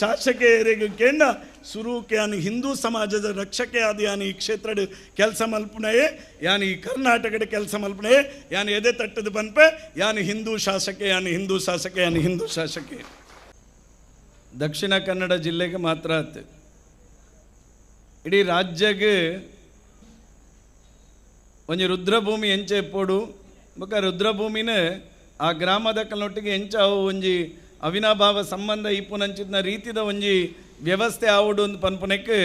ಶಾಸಕಿಯರಿಗೆ ಕೇಂದ್ರ ಸುರೂಕೆ ಯಾನಿ ಹಿಂದೂ ಸಮಾಜದ ರಕ್ಷಕೆ ಆದ ಯಾನಿ ಈ ಕ್ಷೇತ್ರದ ಕೆಲಸ ಮಲ್ಪನೆಯೇ ಯಾನಿ ಈ ಕರ್ನಾಟಕದ ಕೆಲಸ ಮಲ್ಪನೆಯೇ ಯಾನಿ ಎದೆ ತಟ್ಟದ ಬನ್ಪೆ ಯಾನಿ ಹಿಂದೂ ಶಾಸಕೆ, ಯಾನಿ ಹಿಂದೂ ಶಾಸಕೆ, ಯಾನಿ ಹಿಂದೂ ಶಾಸಕೆ. ದಕ್ಷಿಣ ಕನ್ನಡ ಜಿಲ್ಲೆಗೆ ಮಾತ್ರ ಆತು. ಇಡೀ ರಾಜ್ಯಗೆ ಒಂಜಿ ರುದ್ರಭೂಮಿ ಎಂಚೆ ಎಪ್ಪೋಡು ಬೊಕ ರುದ್ರಭೂಮಿನೇ ಆ ಗ್ರಾಮದ ಕಲ್ಲೊಟ್ಟಿಗೆ ಎಂಚ ಅವು ಒಂಜಿ ಅವಿನಾಭಾವ ಸಂಬಂಧ ಇಪ್ಪುನಂಚಿನ ರೀತಿದ ಒಂಜಿ ವ್ಯವಸ್ಥೆ ಆವಡು ಒಂದು ಪನ್ಪುನಕ್ಕೆ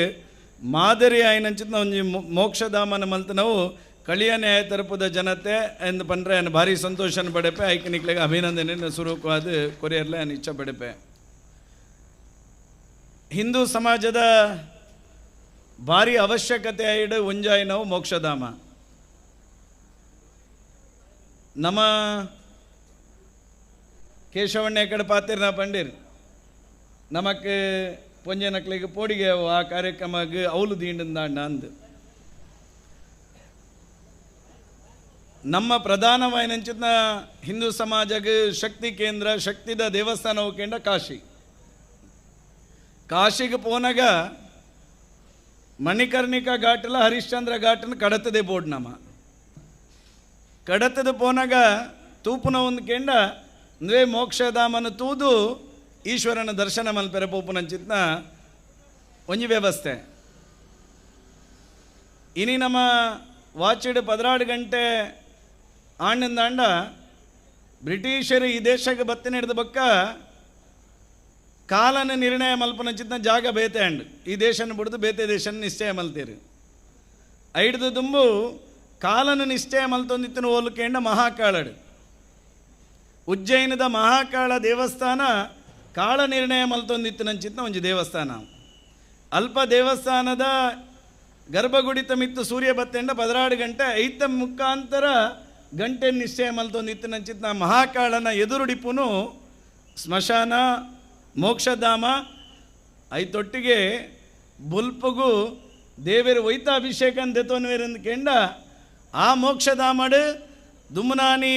ಮಾದರಿ ಆಯ್ನಂಚಿನ ಒಂಜಿ ಮೋಕ್ಷಧಾಮನ ಮಲ್ತ ನಾವು ಕಳಿಯ ನ್ಯಾಯ ತರಪದ ಜನತೆ ಎಂದು ಪಂಡ್ರೆ ಅನ್ನ ಭಾರಿ ಸಂತೋಷನ ಪಡೆಪೆ ಐಕನಿಕ್ಲೆಗೆ ಅಭಿನಂದನೆ ಸ್ವರೂಪವಾದ ಕೊರಿಯರ್ಲೆ ಅನ್ನ ಇಚ್ಛ ಪಡೆಪೆ. ಹಿಂದೂ ಸಮಾಜದ ಭಾರಿ ಅವಶ್ಯಕತೆ ಆಯ್ಡು ಒಂಜಾಯ್ ನಾವು ಮೋಕ್ಷಧಾಮ. ನಮ್ಮ ಕೇಶವಣ್ಣ ಕಡೆ ಪಾತಿರ್ನ ಪಂಡಿರ್. ನಮಕ್ ಪೊಂಜನಕ್ಲಿಗೆ ಪೋಡಿಗೆ ಅವು ಆ ಕಾರ್ಯಕ್ರಮಕ್ಕೆ ಅವಲು ದೀಂಡಂದಾಂಡ ಅಂದು. ನಮ್ಮ ಪ್ರಧಾನವಾಯಿನಂಚಿನ ಹಿಂದೂ ಸಮಾಜಕ್ಕೆ ಶಕ್ತಿ ಕೇಂದ್ರ, ಶಕ್ತಿದ ದೇವಸ್ಥಾನ ಕೇಂದ್ರ ಕಾಶಿ. ಕಾಶಿಗೆ ಪೋನಾಗ ಮಣಿಕರ್ಣಿಕ ಘಾಟಲ, ಹರಿಶ್ಚಂದ್ರ ಘಾಟನ ಕಡತದೆ ಬೋರ್ಡ್ ನಮ್ಮ ಕಡತದ ಪೋನಾಗ ತೂಪುನ ಒಂದು ಕೆಂಡ ಅಂದ್ರೆ ಮೋಕ್ಷಧಾಮನ ತೂದು ಈಶ್ವರನ ದರ್ಶನ ಮಲ್ಪೆರೆ ಪೋಪುನಂಚಿತ್ನ ಒಂಜಿ ವ್ಯವಸ್ಥೆ. ಇನಿ ನಮ್ಮ ವಾಚಿಡು ಪದರಾಡು ಗಂಟೆ ಆಂಡಿಂದಾಂಡ ಬ್ರಿಟಿಷರು ಈ ದೇಶಕ್ಕೆ ಬತ್ತಿನ ಹಿಡಿದ ಬಕ್ಕ ಕಾಲನ ನಿರ್ಣಯ ಮಲ್ಪನಂಚಿತ್ನ ಜಾಗ ಬೇತೆ ಅಂಡ್. ಈ ದೇಶನ ಬಿಡ್ದು ಬೇತೆ ದೇಶನ ನಿಶ್ಚಯ ಮಲ್ತೀರಿ. ಐಡ್ದು ತುಂಬು ಕಾಲನ ನಿಶ್ಚಯ ಮಲ್ತೊಂದಿತ್ತಿನ ಹೋಲಿಕೆಂಡ ಮಹಾಕಾಳಡು. ಉಜ್ಜಯಿನದ ಮಹಾಕಾಳ ದೇವಸ್ಥಾನ ಕಾಳ ನಿರ್ಣಯ ಮಲ್ತೊಂದಿತ್ತು ನಂಚಿತ್ನ ಒಂಜಿ ದೇವಸ್ಥಾನ. ಅಲ್ಪ ದೇವಸ್ಥಾನದ ಗರ್ಭಗುಡಿತ ಮಿತ್ತು ಸೂರ್ಯ ಬತ್ತೆಂಡ ಪದರಾಡು ಗಂಟೆ ಐತ ಮುಖಾಂತರ ಗಂಟೆ ನಿಶ್ಚಯ ಮಲ್ತೊಂದಿತ್ತು ನಂಚಿತ್ನ ಮಹಾಕಾಳನ ಎದುರುಡಿಪುನು ಸ್ಮಶಾನ, ಮೋಕ್ಷಧಾಮ ಐತೊಟ್ಟಿಗೆ ಬುಲ್ಪುಗು, ದೇವರ ವೈತ ಅಭಿಷೇಕ ದೆತೋನ್ವೇರಂದು ಕೆಂಡ ಆ ಮೋಕ್ಷಧಾಮಡು ದುಮ್ನಾನಿ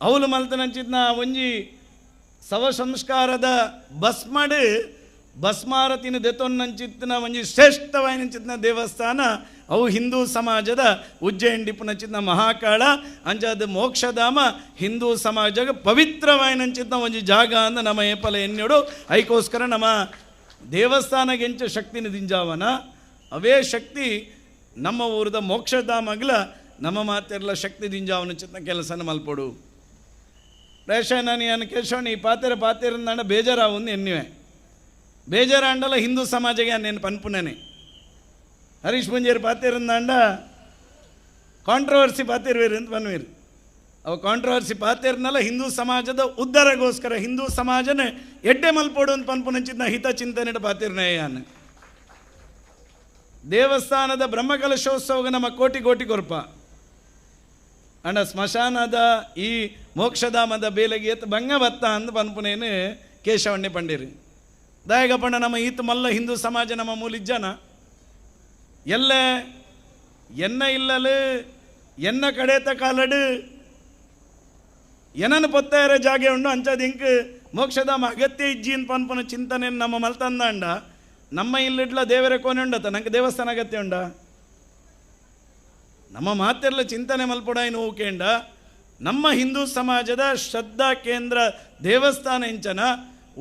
ಅವಲು ನಾ ಒಂಜಿ ಸವ ಸಂಸ್ಕಾರದ ಭಸ್ಮಡ್ ಬಸ್ಮಾರತಿನ ದೆತೊನ್ನಂಚಿತ್ತಿನ ಒಂಜಿ ಶ್ರೇಷ್ಠವಾಯಿನಂಚಿತ್ತಿನ ದೇವಸ್ಥಾನ, ಅವು ಹಿಂದೂ ಸಮಾಜದ ಉಜ್ಜಯಿನ್ ಡಿಪ್ಪುನಂಚಿತ್ನ ಮಹಾಕಾಳ, ಅಂಜಾದ ಮೋಕ್ಷಧಾಮ, ಹಿಂದೂ ಸಮಾಜಗ ಪವಿತ್ರವಾಯಿನಂಚಿತ್ತಿನ ಒಂಜಿ ಜಾಗ ಅಂದ ನಮ್ಮ ಏಪಲ ಎನ್ನೆಡು. ಐಕೋಸ್ಕರ ನಮ್ಮ ದೇವಸ್ಥಾನಗೆಂಚ ಶಕ್ತಿನ ದಿಂಜಾವನ. ಅವೇ ಶಕ್ತಿ ನಮ್ಮ ಊರದ ಮೋಕ್ಷಧಾಮಗ್ಲ, ನಮ್ಮ ಮಾತೆರ್ಲ ಶಕ್ತಿ ದಿಂಜಾವನ ಚಿತ್ತ ಕೆಲಸನ ಮಲ್ಪೊಡು. ರೇಷ ನಾನು ಏನು ಕೇಶವಣಿ ಈ ಪಾತೆರ ಪಾತೆರಂದಾಂಡ ಬೇಜಾರಾವುಂದು ಎನ್ನಿವೆ ಬೇಜಾರಾಂಡಲ ಹಿಂದೂ ಸಮಾಜಗೆ నేను పనుపునని హరీష్ పుంజేరు పాతేరుందాండ ಕಾಂಟ್ರವರ್ಸಿ ಪಾತಿರ್ವೇರು ಅಂತ ಬನ್ವೇರು ಅವು ಕಾಂಟ್ರವರ್ಸಿ ಪಾತಿರ್ನಲ್ಲ ಹಿಂದೂ ಸಮಾಜದ ಉದ್ಧಾರಗೋಸ್ಕರ ಹಿಂದೂ ಸಮಾಜನೇ ಎಡ್ಡೆ ಮಲ್ಪೋಡು ಅಂತ ಪನ್ಪುನಂಚಿದ್ನ ಹಿತ ಚಿಂತನೆ ಪಾತಿರ್ನೇಯಾನ ದೇವಸ್ಥಾನದ ಬ್ರಹ್ಮಕಲಶೋತ್ಸವಗ ನಮ್ಮ ಕೋಟಿ ಕೋಟಿ ಕೊರ್ಪ ಅಂಡ ಸ್ಮಶಾನದ ಈ ಮೋಕ್ಷಧಾಮದ ಬೇಲೆಗೆ ಎತ್ತು ಭಂಗ ಬತ್ತ ಅಂದು ಪನ್ಪುನೇನು ಕೇಶವಣ್ಣೆ ಪಂಡಿರಿ. ದಾಯಗ ನಮ್ಮ ಈತ ಮಲ್ಲ ಹಿಂದೂ ಸಮಾಜ ನಮ್ಮ ಮೂಲಿಜ್ಜನ. ಎಲ್ಲ ಎನ್ನ ಇಲ್ಲಲು, ಎನ್ನ ಕಡೆತ ಕಾಲಡು. ಏನನ್ನು ಪೊತ್ತಾಯರ ಜಾಗೆ ಉಂಡು ಅಂಚದ ಇಂಕ್ ಮೋಕ್ಷಧಾಮ ಅಗತ್ಯ ಇಜ್ಜಿ ಅಂತ ಪನ್ಪನ ಚಿಂತನೆ ನಮ್ಮ ಮಲ್ತಂದಾಂಡ ನಮ್ಮ ಇಲ್ಲಿಡ್ಲ ದೇವರ ಕೋಣೆ ಉಂಡತ, ನಂಗೆ ದೇವಸ್ಥಾನ ಅಗತ್ಯ ಉಂಡ. ನಮ್ಮ ಮಾತೆಲ್ಲ ಚಿಂತನೆ ಮಲ್ಪಡಾಯಿ ನೋವು ಕೇಂಡ, ನಮ್ಮ ಹಿಂದೂ ಸಮಾಜದ ಶ್ರದ್ಧಾ ಕೇಂದ್ರ ದೇವಸ್ಥಾನ ಇಂಚನ,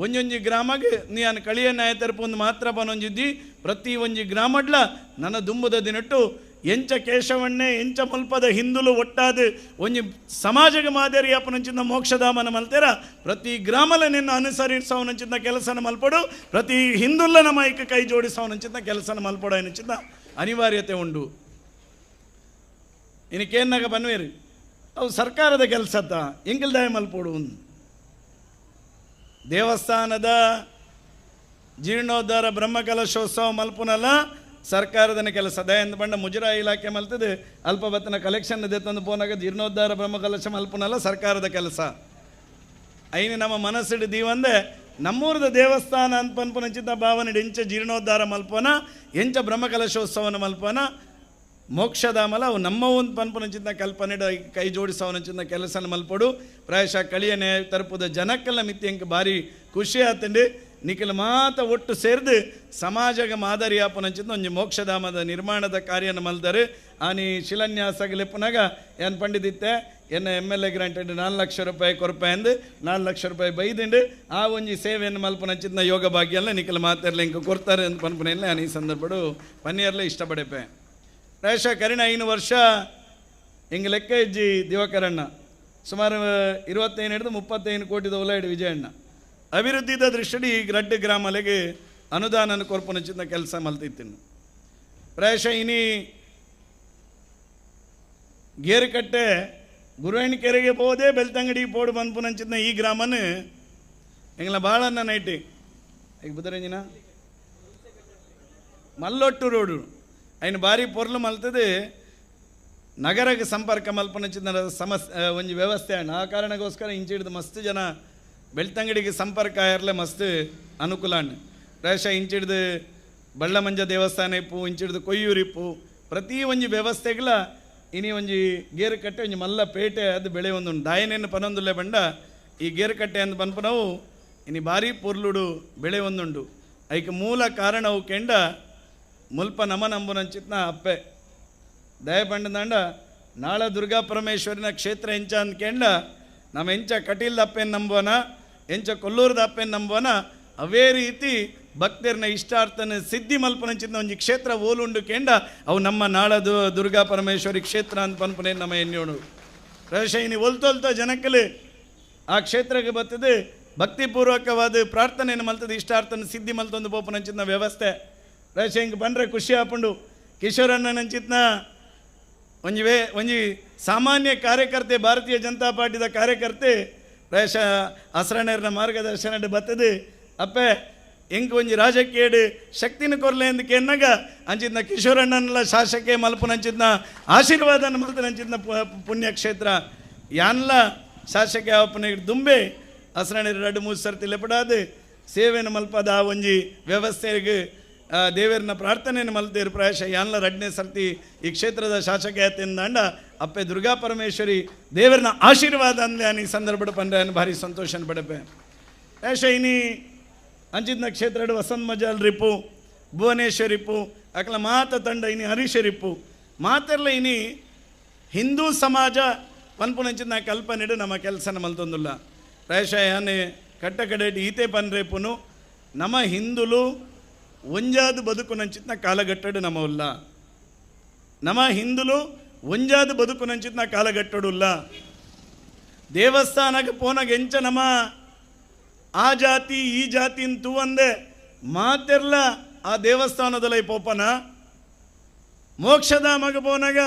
ಒಂಜೊಂಜಿ ಗ್ರಾಮಗೆ ನೀನು ಕಳಿಯ ನ್ಯಾಯ ತರಪೊಂದು ಮಾತ್ರ ಬನೊಂಜಿದ್ದಿ, ಪ್ರತಿ ಒಂಜಿ ಗ್ರಾಮಡ್ಲ ನನ್ನ ದುಂಬುದ ದಿನಟ್ಟು ಎಂಚ ಕೇಶವಣ್ಣೆ, ಎಂಚ ಮಲ್ಪದ ಹಿಂದುಲು ಒಟ್ಟಾದ ಒಂಜಿ ಸಮಾಜಗ ಮಾದರಿ ಅಪ್ಪನಂಚಿನ ಮೋಕ್ಷಧಾಮನ ಮಲ್ತೆರ, ಪ್ರತಿ ಗ್ರಾಮಲ ನಿನ್ನ ಅನುಸರಿಸವನಂಚಿನ ಕೆಲಸನ ಮಲ್ಪಡು, ಪ್ರತಿ ಹಿಂದುಲ್ಲ ನಮ್ಮ ಐಕ ಕೈ ಜೋಡಿಸವನಂಚಿನ ಕೆಲಸನ ಮಲ್ಪಡೋ ಎನ್ನಿಂಚಿನ ಅನಿವಾರ್ಯತೆ ಉಂಡು. ಇನಿಕೇನಾಗ ಬನ್ವೇರಿ? ಅವು ಸರ್ಕಾರದ ಕೆಲಸತ್ತ ಎಂಗಿಲ್ದಾಯ ಮಲ್ಪೋಡು ದೇವಸ್ಥಾನದ ಜೀರ್ಣೋದ್ಧಾರ ಬ್ರಹ್ಮಕಲಶೋತ್ಸವ ಮಲ್ಪುನಲ್ಲ ಸರ್ಕಾರದ ಕೆಲಸ. ದಯಂದ ಬಂಡ ಮುಜರಾ ಇಲಾಖೆ ಮಲ್ತದೆ ಅಲ್ಪ ಬತ್ತನ ಕಲೆಕ್ಷನ್ ತಂದು ಪೋನಾಗ ಜೀರ್ಣೋದ್ಧಾರ ಬ್ರಹ್ಮಕಲಶ ಮಲ್ಪುನಲ್ಲ, ಸರ್ಕಾರದ ಕೆಲಸ. ಐನಿ ನಮ್ಮ ಮನಸ್ಸಿಡು ದೀವಂದೆ, ನಮ್ಮೂರದ ದೇವಸ್ಥಾನ ಅಂತ ಭಾವನೆ ಎಂಚ ಜೀರ್ಣೋದ್ಧಾರ ಮಲ್ಪನ ಎಂಚ ಬ್ರಹ್ಮಕಲಶೋತ್ಸವನ ಮಲ್ಪನ ಮೋಕ್ಷಧಾಮಲ ಅವು ನಮ್ಮ ಒಂದು ಪನ್ಪುನಂಚಿನ ಕಲ್ಪನೆ ಕೈ ಜೋಡಿಸೋನಂಚಿನ ಕೆಲಸನ ಮಲ್ಪಡು. ಪ್ರಾಯಶಃ ಕಳಿಯನೆ ತರಪುದ ಜನಕ್ಕೆಲ್ಲ ಮಿತ್ಯಂಕ ಭಾರಿ ಖುಷಿ ಆತಂಡಿ. ನಿಖಿಲ ಮಾತ ಒಟ್ಟು ಸೇರಿದು ಸಮಾಜಗ ಮಾದರಿ ಚಿಂತ ಒಂಜಿ ಮೋಕ್ಷಧಾಮದ ನಿರ್ಮಾಣದ ಕಾರ್ಯನ ಮಲ್ದರು. ಆನಿ ಶಿಲಾನ್ಯಾಸಗ್ಲೆಪ್ಪುನಗ ಏನು ಪಂಡಿದಿತ್ತೆ ಎನ್ನ ಎಂ ಎಲ್ ಎ ಗ್ರಾಂಟೆಡ್ ನಾಲ್ಕು ಲಕ್ಷ ರೂಪಾಯಿ ಕೊರಪಾಯಿ ಅಂದು, ನಾಲ್ಕು ಲಕ್ಷ ರೂಪಾಯಿ ಬೈದಿಂಡು, ಆ ಒಂಜಿ ಸೇವೆಯನ್ನು ಮಲ್ಪನ ಯೋಗ ಭಾಗ್ಯ ಎಲ್ಲ ನಿಖಿಲ ಮಾತಾಡಲಿ ಇಂಕ ಕೊಡ್ತಾರೆ ಅಂತ ಪನ್ಪನೆಲ್ಲ ನಾನು ಈ ಸಂದರ್ಭಡು. ಪನ್ನೀರ್ಲೆ ಇಷ್ಟಪಡೆಪೆ. ಪ್ರಾಯಶಃ ಕರಿಣ ಐನು ವರ್ಷ. ಹಿಂಗೆ ಲೆಕ್ಕ ಇಜ್ಜಿ ದಿವಕರಣ್ಣ. ಸುಮಾರು ಇರುವತ್ತೈದು ಹಿಡಿದು ಮುಪ್ಪತ್ತೈದು ಕೋಟಿದ ಒಲೆಯಡು ವಿಜಯಣ್ಣ. ಅಭಿವೃದ್ಧಿದ ದೃಷ್ಟಿ ಈ ಗ್ರಡ್ ಗ್ರಾಮಲೆಗೆ ಅನುದಾನ ಕೊರ್ಪುನಚಿಂದ ಕೆಲಸ ಮಲ್ತಿತ್ತಿನ್ನು. ಪ್ರಾಯಶಃ ಇನಿ ಗೇರುಕಟ್ಟೆ ಗುರುವಣಿಕೆರೆಗೆ ಹೋದೆ, ಬೆಳ್ತಂಗಡಿ ಪೋಡು ಬಂದ್ಪುನಂಚಿದ್ನ ಈ ಗ್ರಾಮನ. ಎಂಗ್ಲ ಭಾಳನ್ನ ಐಟಿ ಈಗ ಮಲ್ಲೊಟ್ಟು ರೋಡು. ఆయన ಭಾರಿ ಪೊರ್ಲು ಮಲ್ತದೆ ನಗರಕ್ಕೆ ಸಂಪರ್ಕ ಮಲ್ಪನಚಿನ ಸಮಸ್ ಆ, ಒಂಜಿ ವ್ಯವಸ್ಥೆ ಅಣ್ಣ ಆ ಕಾರಣಕ್ಕೋಸ್ಕರ ಇಂಚಿಡ್ದು ಮಸ್ತ್ ಜನ ಬೆಳ್ತಂಗಡಿಗೆ ಸಂಪರ್ಕ ಆಯರ್ಲೆ ಮಸ್ತ್ ಅನುಕೂಲ ಅಣ್ಣ ಪ್ರಾಯಶಃ ಇಂಚಿಡ್ದು ಬಳ್ಳಮಂಜ ದೇವಸ್ಥಾನ ಇಪ್ಪು ಇಂಚಿಡ್ದು ಕೊಯ್ಯೂರು ಇಪ್ಪು ಪ್ರತಿ ಒಂಜಿ ವ್ಯವಸ್ಥೆಗಳ ಇನಿ ಒಂಜಿ ಗೇರು ಕಟ್ಟೆ ಒಂಜಿ ಮಲ್ಲ ಪೇಟೆ ಅದು ಬೆಳೆ ಒಂದು ದಾಯನೇನು ಪನೊಂದುಲ್ಲೆ ಬಂಡ ಈ ಗೇರು ಕಟ್ಟೆ ಅಂತ ಪನ್ಪನವು ಇನಿ ಭಾರಿ ಪೊರ್ಲುಡು ಬೆಳೆ ಒಂದುಂಡು ಐಕೆ ಮೂಲ ಕಾರಣವು ಕೆಂಡ ಮುಲ್ಪ ನಮ ನಂಬುನಂಚಿತ್ನ ಅಪ್ಪೆ ದಯಪಂಡದಂಡ ನಾಳ ದುರ್ಗಾ ಪರಮೇಶ್ವರಿನ ಕ್ಷೇತ್ರ ಎಂಚ ಅಂದ್ಕೆಂಡ, ನಮ್ಮ ಎಂಚ ಕಟೀಲ್ದ ಅಪ್ಪೇನು ನಂಬೋನ ಎಂಚ ಕೊಲ್ಲೂರದ ಅಪ್ಪೇನು ನಂಬೋನ ಅವೇ ರೀತಿ ಭಕ್ತರನ್ನ ಇಷ್ಟಾರ್ಥನ ಸಿದ್ಧಿ ಮಲ್ಪನಂಚಿನ ಒಂದು ಕ್ಷೇತ್ರ ಓಲುಂಡು ಕೆಂಡ, ಅವು ನಮ್ಮ ನಾಳದು ದುರ್ಗಾ ಪರಮೇಶ್ವರಿ ಕ್ಷೇತ್ರ ಅಂತ ಪನ್ಪನೆ ನಮ್ಮ ಎಣ್ಣೋಡು ಪ್ರಶೈನಿ ಒಲ್ತೊಲ್ತ ಜನಕ್ಕಲ್ಲಿ ಆ ಕ್ಷೇತ್ರಕ್ಕೆ ಬರ್ತದೆ ಭಕ್ತಿಪೂರ್ವಕವಾದ ಪ್ರಾರ್ಥನೆಯನ್ನು ಮಲ್ತದೆ, ಇಷ್ಟಾರ್ಥನ ಸಿದ್ಧಿ ಮಲ್ತೊಂದು ಪೋಪನಂಚಿನ ವ್ಯವಸ್ಥೆ. ಪ್ರಾಯಶಃ ಹಿಂಗೆ ಬಂದರೆ ಖುಷಿ ಆಪುಂಡು ಕಿಶೋರಣ್ಣನಂಚಿತ್ನ ಒಂಜಿ ವೇ, ಒಂಜಿ ಸಾಮಾನ್ಯ ಕಾರ್ಯಕರ್ತೆ, ಭಾರತೀಯ ಜನತಾ ಪಾರ್ಟಿದ ಕಾರ್ಯಕರ್ತೆ ಪ್ರಾಯಶಃ ಹಸ್ರಣ್ಣರ್ನ ಮಾರ್ಗದರ್ಶನ ಬತ್ತದೆ. ಅಪ್ಪೆ ಎಂಕ್ ಒಂಜಿ ರಾಜಕೀಯಡ್ ಶಕ್ತಿನ ಕೊರಲೆ ಎಂದು ಕೆನ್ನಗ ಅಂಚಿದ್ನ ಕಿಶೋರಣ್ಣನಲ್ಲ ನಂಚಿದ್ನ ಆಶೀರ್ವಾದ ಆಶೀರ್ವಾದನ ಪುಣ್ಯ ಪುಣ್ಯಕ್ಷೇತ್ರ. ಯಾನ್ಲ ಶಾಸಕ ಅಪ್ಪನ ದುಂಬೆ ಹಸ್ರಣ್ಣ ಎರಡು ಮೂರು ಸರ್ತಿ ಲೆಪಡಾದು ಸೇವೆನ ಮಲ್ಪದ ಆ ಒಂಜಿ ವ್ಯವಸ್ಥೆಗೆ ದೇವರನ್ನ ಪ್ರಾರ್ಥನೆಯನ್ನು ಮಲ್ತೇರು ಪ್ರಾಯಶ ಯಾನ್ಲ ರಡ್ನೇ ಸರ್ತಿ ಈ ಕ್ಷೇತ್ರದ ಶಾಸಕ ಆಯ್ತಿಂದ ಅಪ್ಪೆ ದುರ್ಗಾ ಪರಮೇಶ್ವರಿ ದೇವರನ್ನ ಆಶೀರ್ವಾದ ಅಂದೆ ಈ ಸಂದರ್ಭ ಪಂಡ್ರೆ ಭಾರಿ ಸಂತೋಷ ಪಡಪೆ. ಪ್ರಾಯಶ ಇನಿ ಅಂಚಿದ್ನ ಕ್ಷೇತ್ರ ವಸಂತ್ ಮಜಾಲ್ ರಿಪು ಭುವನೇಶ್ವರ್ ಇಪ್ಪು ಅಕಲ ಮಾತ ತಂಡ ಇನಿ ಹರೀಶರಿಪು ಮಾತೆಲ್ಲ ಇನಿ ಹಿಂದೂ ಸಮಾಜ ಪನ್ಪುನಂಚಿನ ಕಲ್ಪನೆಡು ನಮ್ಮ ಕೆಲಸನ ಮಲ್ತೊಂದುಲ್ಲ. ಪ್ರಾಯಶಃ ಯಾನೆ ಕಟ್ಟ ಕಡೆ ಈತೆ ಪನ್ರೇಪುನು ನಮ್ಮ ಹಿಂದುಲು ಒಂಜಾದು ಬದುಕುನಂಚಿತ್ನ ಕಾಲಗಟ್ಟಡು ಉಲ್ಲ ನಮ ಹಿಂದುಲು ಒಂಜಾದು ಬದುಕುನಂಚಿತ್ನ ಕಾಲಗಟ್ಟಡುಲ್ಲ ದೇವಸ್ಥಾನಕ್ಕೆ ಪೋನಾಗ ಎಂಚ ನಮ ಆ ಜಾತಿ, ಈ ಜಾತಿ ಅಂತೂ ಅಂದೆ ಮಾತೆರ್ಲ ಆ ದೇವಸ್ಥಾನದಲ್ಲಿ ಪೋಪನ. ಮೋಕ್ಷಧಾಮಗ ಪೋನಾಗ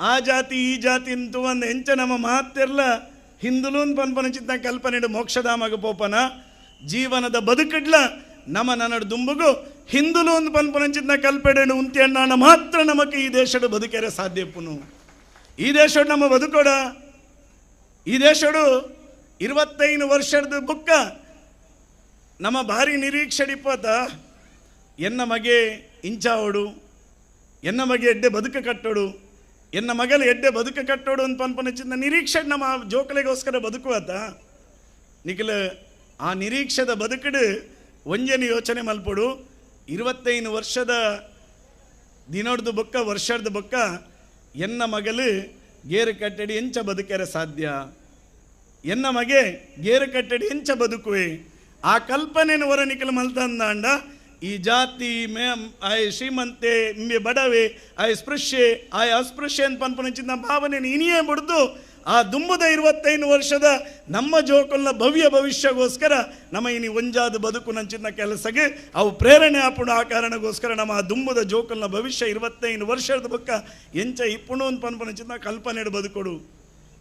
ಆ ಜಾತಿ, ಈ ಜಾತಿ ಅಂತೂ ಅಂದೆ ಎಂಚ ನಮ್ಮ ಮಾತೆರ್ಲ ಹಿಂದುಲೂನ್ ಪನ್ಪನಚಿತ್ತ ಕಲ್ಪನೆ ಮೋಕ್ಷಧಾಮಗ ಪೋಪನ. ಜೀವನದ ಬದುಕಡ್ಲ ನಮ್ಮ ನನ್ನಡು ದುಂಬುಗು ಹಿಂದುಲೂನ್ ಪನ್ಪನಚಿತ್ತ ಕಲ್ಪೆಡೆಡು ಉಂತ್ಯಣ್ಣಾಣ ಮಾತ್ರ ನಮಗೆ ಈ ದೇಶದ ಬದುಕೆರೆ ಸಾಧ್ಯಪ್ಪುನು ಈ ದೇಶಡು ನಮ್ಮ ಬದುಕೋಡ. ಈ ದೇಶಡು ಇರುವತ್ತೈದು ವರ್ಷದ ಬುಕ್ಕ ನಮ್ಮ ಭಾರಿ ನಿರೀಕ್ಷಡಿಪ್ಪತ ಎನ್ನ ಮಗೆ ಇಂಚಾವಡು ಎನ್ನ ಮಗೆ ಎಡ್ಡೆ ಬದುಕ ಕಟ್ಟೋಡು, ಎನ್ನ ಮಗಲ ಎಡ್ಡೆ ಬದುಕ ಕಟ್ಟೋಡು ಅಂತ ಪನ್ಪನಚಿಂದ ನಿರೀಕ್ಷೆ ನಮ್ಮ ಜೋಕಲೆಗೋಸ್ಕರ ಬದುಕುವತ ನಿಖಿಲ, ಆ ನಿರೀಕ್ಷೆದ ಬದುಕಡು ಒಂಜನಿ ಯೋಚನೆ ಮಲ್ಪಡು. ಇರುವತ್ತೈದು ವರ್ಷದ ದಿನೋಡ್ದು ಬೊಕ್ಕ ವರ್ಷದ ಬೊಕ್ಕ ಎನ್ನ ಮಗಲು ಗೇರು ಕಟ್ಟಡಿ ಎಂಚ ಬದುಕೆರೆ ಸಾಧ್ಯ. ಎನ್ನ ಮಗೆ ಗೇರು ಕಟ್ಟಡಿ ಎಂಚ ಬದುಕುವೆ. ಆ ಕಲ್ಪನೆಯನ್ನು ಹೊರ ನಿಕಲ್ ಮಲ್ತಂದಾಂಡ ಈ ಜಾತಿ ಮೇ ಆಯ್ ಶ್ರೀಮಂತೆ ಇಂಬೆ ಬಡವೆ ಆಯ್ ಸ್ಪೃಶ್ಯೆ ಆಯ್ ಅಸ್ಪೃಶ್ಯ ಅಂತ ಪನ್ಪನಚಿನ ಭಾವನೆಯನ್ನು ಇನಿಯೇ ಬಿಡ್ದು ಆ ದುಂಬದ ಇರುವತ್ತೈದು ವರ್ಷದ ನಮ್ಮ ಜೋಕಲ್ನ ಭವ್ಯ ಭವಿಷ್ಯಗೋಸ್ಕರ ನಮ್ಮ ಇನಿ ಒಂಜಾದ ಬದುಕು ನಂಚಿನ ಕೆಲಸಗೆ ಅವು ಪ್ರೇರಣೆ ಆಪುಣ ಆ ಕಾರಣಗೋಸ್ಕರ ನಮ್ಮ ಆ ದುಂಬದ ಜೋಕಲ್ನ ಭವಿಷ್ಯ ಇರುವತ್ತೈದು ವರ್ಷದ ಬುಕ್ಕ ಎಂಚ ಇಪ್ಪುಣು ಅಂತ ಪನ್ಪನಚಿನ ಕಲ್ಪನೆ ಬದುಕೊಡು.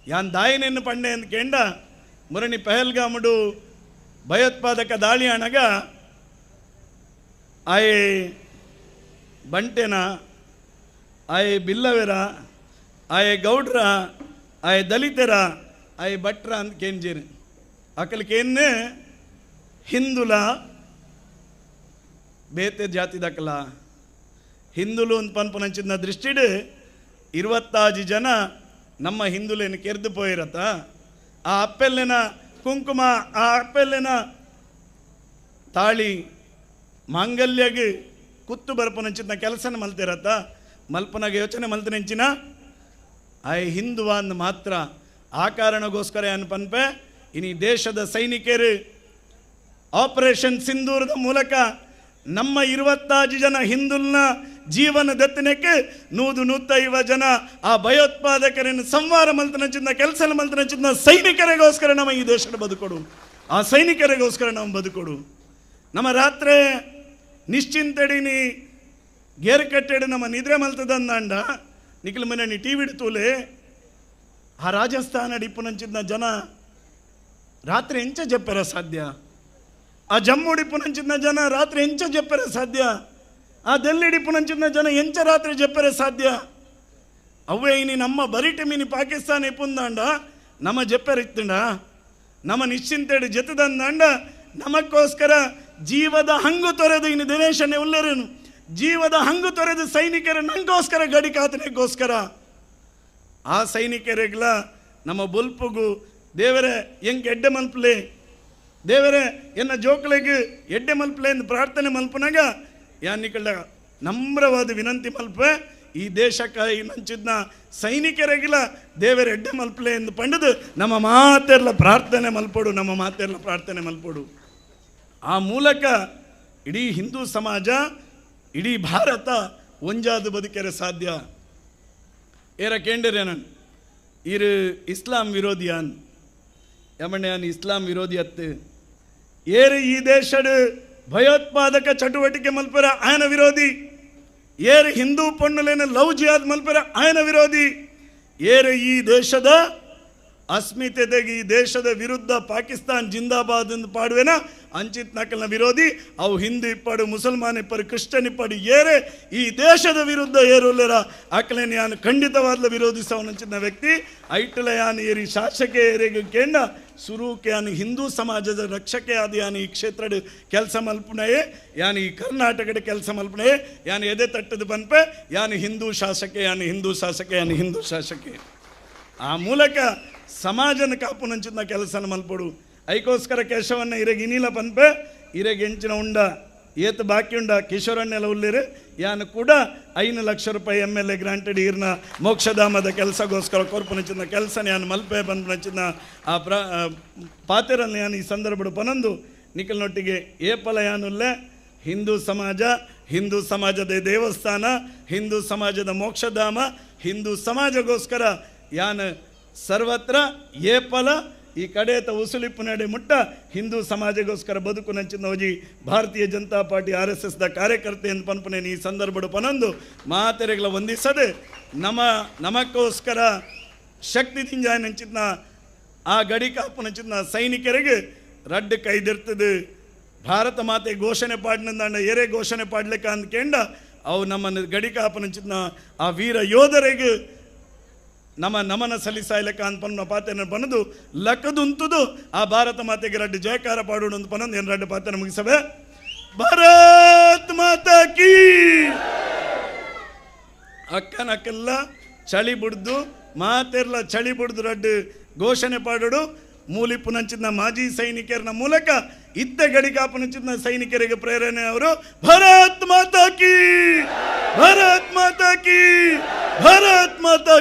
ಯಾನ್ ದಾಯನೆನ್ನು ಪಂಡೆ ಅಂತ ಕೇಂಡ, ಮುರಣಿ ಪೆಹಲ್ಗಾಮುಡು ಭಯೋತ್ಪಾದಕ ದಾಳಿ ಅಣಗ ಆಯ್ ಬಂಟೆನ, ಐ ಬಿಲ್ಲವೆರ, ಐ ಗೌಡ್ರ, ಐ ದಲಿತರ, ಐ ಭಟ್ರ ಅಂತ ಕೇಂಜೀರಿ ಅಕಲ್ಕೇನು ಹಿಂದುಲ ಬೇತೆ ಜಾತಿ ದಕ್ಕಲ ಹಿಂದುಲು ಅಂತ ಪನ್ಪುನಂಚಿನ ದೃಷ್ಟಿಡು ಇರುವತ್ತಾಜಿ ಜನ ನಮ್ಮ ಹಿಂದುಲೇನು ಕೆರೆದು ಪೋಯಿರತ್ತ. ಆ ಅಪ್ಪೆಲ್ಲಿನ ಕುಂಕುಮ, ಆ ಅಪ್ಪೆಲ್ಲಿನ ತಾಳಿ ಮಾಂಗಲ್ಯಗೆ ಕುತ್ತು ಬರ್ಪುನಂಚಿನ ಕೆಲಸನ ಮಲ್ತಿರತ್ತ, ಮಲ್ಪನಾಗ ಯೋಚನೆ ಮಲ್ತನೆಂಚಿನ ಐ ಹಿಂದುವ ಅಂದ್ ಮಾತ್ರ ಆ ಕಾರಣಗೋಸ್ಕರ ಏನು ಪನ್ಪೆ, ಇನಿ ದೇಶದ ಸೈನಿಕರು ಆಪರೇಷನ್ ಸಿಂಧೂರದ ಮೂಲಕ ನಮ್ಮ ಇರುವತ್ತಾಜು ಜನ ಹಿಂದುಲ್ನ ಜೀವನ ದತ್ತನಕ್ಕೆ ನೂದು ಯುವ ಜನ ಆ ಭಯೋತ್ಪಾದಕರನ್ನು ಸಂವಾರ ಮಲ್ತನಂಚಿನ ಕೆಲಸ ಮಲ್ತನಂಚಿನ ಸೈನಿಕರಿಗೋಸ್ಕರ ನಮ್ಮ ಈ ದೇಶದ ಬದುಕೊಡು. ಆ ಸೈನಿಕರಿಗೋಸ್ಕರ ನಾವು ಬದುಕೊಡು. ನಮ್ಮ ರಾತ್ರಿ ನಿಶ್ಚಿಂತಡಿನಿ ಗೇರ್ ಕಟ್ಟೆಡು ನಮ್ಮ ನಿದ್ರೆ ಮಲ್ತದಂದಾಂಡ ನಿಖಿಲ್ ಮನೆ ಟಿ ವಿ ತೂಲೆ. ಆ ರಾಜಸ್ಥಾನ ಡಿಪ್ಪುನಂಚಿನ ಜನ ರಾತ್ರಿ ಎಂಚ ಜಪ್ಪರ ಸಾಧ್ಯ? ಆ ಜಮ್ಮು ಡಿಪ್ಪುನಂಚಿನ ಜನ ರಾತ್ರಿ ಎಂಚ ಜಪ್ಪರೆ ಸಾಧ್ಯ? ಆ ದೆಲ್ಲಿ ಡಿಪ್ಪುನಂಚಿನ ಜನ ಎಂಚ ರಾತ್ರಿ ಜಪ್ಪರೆ ಸಾಧ್ಯ? ಅವೇ ಇನಿ ನಮ್ಮ ಬರಿಟಿ ಮೀನಿ ಪಾಕಿಸ್ತಾನ ಇಪ್ಪುಂದಾಂಡ ನಮ್ಮ ಜಪ್ಪೆರಿತ್ತಂಡ. ನಮ್ಮ ನಿಶ್ಚಿಂತೆಡಿ ಜತದಂದಾಂಡ ನಮಕ್ಕೋಸ್ಕರ ಜೀವದ ಹಂಗು ತೊರೆದು ಇನ್ನು ದಿನೇಶನೇ ಉಲ್ಲೇರೇನು? ಜೀವದ ಹಂಗು ತೊರೆದು ಸೈನಿಕರ ನಂಗೋಸ್ಕರ ಗಡಿ ಕಾತನೆಗೋಸ್ಕರ. ಆ ಸೈನಿಕರಿಗ್ಲ ನಮ್ಮ ಬೊಲ್ಪುಗು, ದೇವರೇ, ಹೆಂಗೆ ಎಡ್ಡೆ ಮಲ್ಪಲೆ? ದೇವರೇ, ಎನ್ನ ಜೋಕಳಿಗೆ ಎಡ್ಡೆ ಮಲ್ಪಲೆ ಎಂದು ಪ್ರಾರ್ಥನೆ ಮಲ್ಪನಾಗ ಯಾನಿಕಳ ನಮ್ರವಾದ ವಿನಂತಿ ಮಲ್ಪೆ ಈ ದೇಶಕ್ಕೆ ಈ ನಂಚಿದ್ನ ಸೈನಿಕರಿಗಿಲ್ಲ ದೇವರ ಎಡ್ಡೆ ಮಲ್ಪಲೆ ಎಂದು ಪಂಡದು ನಮ್ಮ ಮಾತೆಲ್ಲ ಪ್ರಾರ್ಥನೆ ಮಲ್ಪಡು, ನಮ್ಮ ಮಾತೆಲ್ಲ ಪ್ರಾರ್ಥನೆ ಮಲ್ಪಡು. ಆ ಮೂಲಕ ಇಡೀ ಹಿಂದೂ ಸಮಾಜ, ಇಡೀ ಭಾರತ ಒಂಜಾದು ಬದುಕೆರೆ ಸಾಧ್ಯ. ಏರ ಕೇಂದ್ರೇನನ್ ಇರು ಇಸ್ಲಾಂ ವಿರೋಧಿಯಾನ್, ಯಮಣ್ಯಾನ್ ಇಸ್ಲಾಂ ವಿರೋಧಿ ಅತ್ತೆ ಏರು ಈ ದೇಶಡ್ ಭಯೋತ್ಪಾದಕ ಚಟುವಟಿಕೆ ಮಲ್ಪರ ಆಯನ ವಿರೋಧಿ. ಏರು ಹಿಂದೂ ಪಣ್ಣುಲೇನ ಲವ್ ಜಿಯಾದ್ ಮಲ್ಪರ ಆಯನ ವಿರೋಧಿ. ಏರು ಈ ದೇಶದ ಅಸ್ಮಿತೆತೆಗೆ ಈ ದೇಶದ ವಿರುದ್ಧ ಪಾಕಿಸ್ತಾನ್ ಜಿಂದಾಬಾದ್ ಎಂದು ಪಾಡುವೆನ? ಅಂಚಿತ್ ನಕಲ್ನ ವಿರೋಧಿ, ಅವು ಹಿಂದೂ ಇಪ್ಪಡು ಮುಸಲ್ಮಾನ್ ಇಪ್ಪಡು ಕ್ರಿಶ್ಚನ್ ಇಪ್ಪಡು ಏರೆ, ಈ ದೇಶದ ವಿರುದ್ಧ ಏರುಲ್ಲರ ಆಕಲೇನ ಯಾನು ಖಂಡಿತವಾದ್ಲ ವಿರೋಧಿಸವನಂಚಿನ ವ್ಯಕ್ತಿ ಐಟಲ ಯಾನು ಏರಿ ಶಾಸಕ ಏರಿಗೆ ಕೇಂದ್ರ ಸುರೂಕೆ ಯಾನು ಹಿಂದೂ ಸಮಾಜದ ರಕ್ಷಕೆ ಆದ ಯಾನು ಈ ಕ್ಷೇತ್ರದ ಕೆಲಸ ಮಲ್ಪನೆಯೇ ಯಾನು ಈ ಕರ್ನಾಟಕದ ಕೆಲಸ ಮಲ್ಪನೆಯೇ ಯಾನು ಎದೆ ತಟ್ಟದ ಬನ್ಪೆ, ಯಾನು ಹಿಂದೂ ಶಾಸಕ, ಯಾನು ಹಿಂದೂ ಶಾಸಕ, ಯಾನು ಹಿಂದೂ ಶಾಸಕ. ಆ ಮೂಲಕ ಸಮಾಜನ ಕಾಪುನಂಚಿನ ಕೆಲಸನ ಮಲ್ಪಡು. ಐಕೋಸ್ಕರ ಕೇಶವನ್ನ ಇರೆಗ್ ಇನಿಲ ಪನ್ಪೆ, ಇರೆಗ್ ಎಂಚಿನ ಉಂಡ, ಏತ ಬಾಕಿ ಉಂಡ ಕಿಶೋರಣ್ಣೆಲ್ಲ ಉಲ್ಲಿರು ಯಾನು ಕೂಡ ಐನು ಲಕ್ಷ ರೂಪಾಯಿ ಎಂ ಎಲ್ ಎ ಗ್ರಾಂಟೆಡ್ ಇರ್ನ ಮೋಕ್ಷಧಾಮದ ಕೆಲಸಗೋಸ್ಕರ ಕೊರ್ಪುನಂಚಿನ ಕೆಲಸ ಯಾನು ಮಲ್ಪೆ ಬಂದ್ನಂಚಿನ ಆ ಪ್ರ, ಆ ಪಾತೆರನ್ನು ಯಾನು ಈ ಸಂದರ್ಭಡು ಪನೊಂದು ನಿಖಲ್ನೊಟ್ಟಿಗೆ ಏಪಲ ಯಾನುಲ್ಲೆ ಹಿಂದೂ ಸಮಾಜ, ಹಿಂದೂ ಸಮಾಜದ ದೇವಸ್ಥಾನ, ಹಿಂದೂ ಸಮಾಜದ ಮೋಕ್ಷಧಾಮ, ಹಿಂದೂ ಸಮಾಜಗೋಸ್ಕರ ಯಾನು ಸರ್ವತ್ರ ಏಪಲ ಈ ಕಡೆತ ಉಸುಲಿಪ್ಪು ನಡೆ ಮುಟ್ಟ ಹಿಂದೂ ಸಮಾಜಗೋಸ್ಕರ ಬದುಕು ನಂಚಿನ ಹೋಗಿ Bharatiya Janata party R S ಎಸ್ದ ಕಾರ್ಯಕರ್ತೆ ಎಂದು ಪನ್ಪನೇನು ಈ ಸಂದರ್ಭಡು ಪನೊಂದು ಮಾತೆರೆಗಳ ವಂದಿಸದೆ ನಮ ನಮಕ್ಕೋಸ್ಕರ ಶಕ್ತಿ ತಿಂಜಾಯ ನಂಚಿದ್ನ, ಆ ಗಡಿ ಕಾಪು ನಂಚಿದ್ನ ಸೈನಿಕರಿಗೆ ರಡ್ಡು ಕೈದಿರ್ತದೆ ಭಾರತ ಮಾತೆ ಘೋಷಣೆ ಪಾಡಿನಿಂದ ಎರೆ ಘೋಷಣೆ ಪಾಡ್ಲಿಕ್ಕ ಅಂದ್ಕೆಂಡ, ಅವು ನಮ್ಮನ್ನು ಗಡಿ ಕಾಪು ನಂಚಿದ್ನ ಆ ವೀರ ಯೋಧರಿಗೆ ನಮ್ಮ ನಮನ ಸಲ್ಲಿಸಾಯ್ಲಕ್ಕ ಅಂತ ಪನ್ನ ಪಾತೆನ ಬನದು ಲಕ್ಕದುಂತುದು ಆ ಭಾರತ ಮಾತೆಗೆ ರಡ್ಡು ಜಯಕಾರ ಪಾಡೋಣ ಅಂತ ಪನ್ನೊಂದು ಏನು ರಡ್ಡು ಪಾತೆನ ಮುಗಿಸವೆ? ಭಾರತ್ ಮಾತಾ ಕೀ! ಅಕ್ಕನಕ್ಕೆಲ್ಲ ಚಳಿ ಬಿಡ್ದು, ಮಾತೆರ್ಲ ಚಳಿ ಬಿಡ್ದು ರಡ್ಡು ಘೋಷಣೆ ಪಾಡೋಡು ಮೂಲಿಪ್ಪು ನಂಚಿನ ಮಾಜಿ ಸೈನಿಕರನ ಮೂಲಕ ಇದ್ದ ಗಡಿ ನಂಚಿನ ಸೈನಿಕರಿಗೆ ಪ್ರೇರಣೆ ಅವರು ಭಾರತ್ ಮಾತಾ ಕೀ! ಭಾರತ್ ಮಾತಾ ಕೀ! ಭಾರತ್ ಮಾತಾ